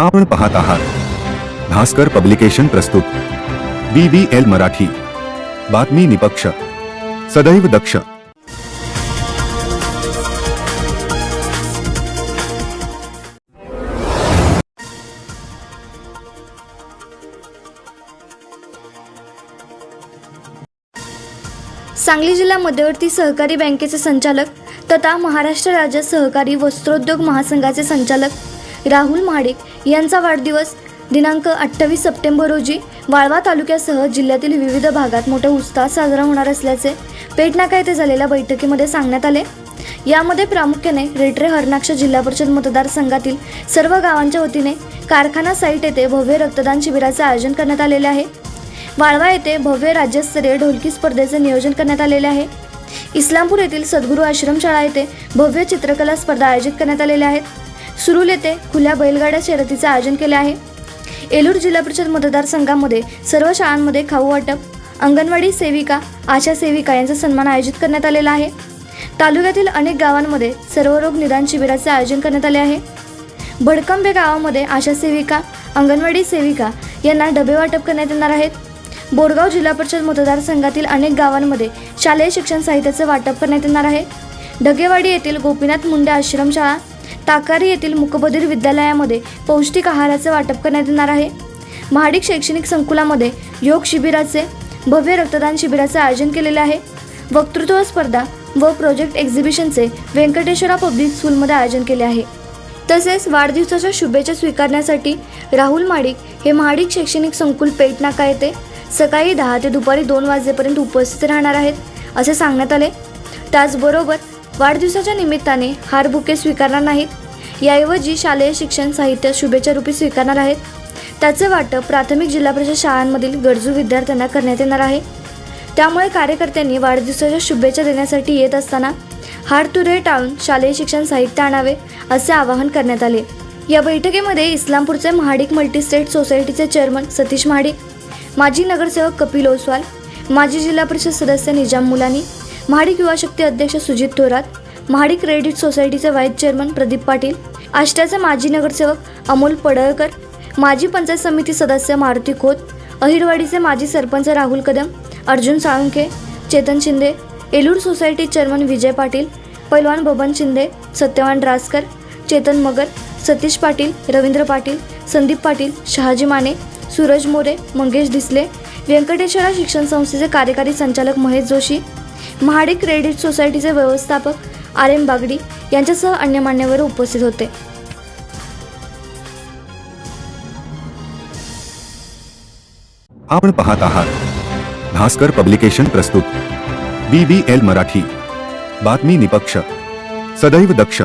आपण पाहत आहात. भास्कर पब्लिकेशन प्रस्तुत. B B L Marathi. बातमी निपक्ष. सदैव दक्ष. सांगली जिल्हा मध्यवर्ती सहकारी बँकेचे संचालक तथा महाराष्ट्र राज्य सहकारी वस्त्रोद्योग महासंघाचे संचालक राहुल महाडिक यांचा वाढदिवस दिनांक अठ्ठावीस सप्टेंबर रोजी वाळवा तालुक्यासह जिल्ह्यातील विविध भागात मोठ्या उत्साहात साजरा होणार असल्याचे पेटनाका येथे झालेल्या बैठकीमध्ये सांगण्यात आले. यामध्ये प्रामुख्याने रेटरे हरनाक्ष जिल्हा परिषद मतदारसंघातील सर्व गावांच्या वतीने कारखाना साईट येथे भव्य रक्तदान शिबिराचे आयोजन करण्यात आलेले आहे. वाळवा येथे भव्य राज्यस्तरीय ढोलकी स्पर्धेचे नियोजन करण्यात आलेले आहे. इस्लामपूर येथील सद्गुरू आश्रमशाळा येथे भव्य चित्रकला स्पर्धा आयोजित करण्यात आलेल्या आहेत. सुरुल येथे खुल्या बैलगाड्या शर्यतीचे आयोजन केले आहे. एलूर जिल्हा परिषद मतदारसंघामध्ये सर्व शाळांमध्ये खाऊ वाटप अंगणवाडी सेविका आशा सेविका यांचा सन्मान आयोजित करण्यात आलेला आहे. तालुक्यातील अनेक गावांमध्ये सर्वरोग निदान शिबिराचे आयोजन करण्यात आले आहे. भडकंबे गावामध्ये आशा सेविका अंगणवाडी सेविका यांना डबे वाटप करण्यात येणार आहेत. बोरगाव जिल्हा परिषद मतदारसंघातील अनेक गावांमध्ये शालेय शिक्षण साहित्याचे वाटप करण्यात येणार आहे. ढगेवाडी येथील गोपीनाथ मुंडे आश्रमशाळा ताकारी येथील मुकबधीर विद्यालयामध्ये पौष्टिक आहाराचे वाटप करण्यात येणार आहे. महाडिक शैक्षणिक संकुलामध्ये योग शिबिराचे भव्य रक्तदान शिबिराचे आयोजन केलेले आहे. वक्तृत्व स्पर्धा व प्रोजेक्ट एक्झिबिशनचे व्यंकटेश्वरा पब्लिक स्कूलमध्ये आयोजन केले आहे. तसेच वाढदिवसाच्या शुभेच्छा स्वीकारण्यासाठी राहुल माडिक हे महाडिक शैक्षणिक संकुल पेटनाका येथे सकाळी दहा ते दुपारी दोन वाजेपर्यंत उपस्थित राहणार आहेत असे सांगण्यात आले. त्याचबरोबर वाढदिवसाच्या निमित्ताने हार बुके स्वीकारणार नाहीत. याऐवजी शालेय शिक्षण साहित्य शुभेच्छा रूपी स्वीकारणार आहेत. त्याचे वाटप प्राथमिक जिल्हा परिषद शाळांमधील गरजू विद्यार्थ्यांना करण्यात येणार आहे. त्यामुळे कार्यकर्त्यांनी वाढदिवसाच्या शुभेच्छा देण्यासाठी येत असताना हार तुरे टाळून शालेय शिक्षण साहित्य आणावे असे आवाहन करण्यात आले. या बैठकीमध्ये इस्लामपूरचे महाडिक मल्टीस्टेट सोसायटीचे चेअरमन सतीश महाडिक माजी नगरसेवक कपिल ओसवाल माजी जिल्हा परिषद सदस्य निजाम मुलानी महाडिक युवा शक्ती अध्यक्ष सुजित थोरात महाडिक क्रेडिट सोसायटीचे व्हाईस चेअरमन प्रदीप पाटील आष्ट्याचे माजी नगरसेवक अमोल पडळकर माजी पंचायत समिती सदस्य मारुती खोत अहिरवाडीचे माजी सरपंच राहुल कदम अर्जुन साळुंखे चेतन शिंदे एलूर सोसायटी चेअरमन विजय पाटील पैलवान बबन शिंदे सत्यवान रासकर चेतन मगर सतीश पाटील रवींद्र पाटील संदीप पाटील शहाजी माने सूरज मोरे मंगेश डिसले व्यंकटेश्वरा शिक्षण संस्थेचे कार्यकारी संचालक महेश जोशी महाडे क्रेडिट सोसायटीचे व्यवस्थापक आर एम बागडी यांच्यासह अन्य मान्यवर उपस्थित होते. आपण पाहत आहात. भास्कर पब्लिकेशन प्रस्तुत. B B L Marathi. बातमी निपक्ष. सदैव दक्ष.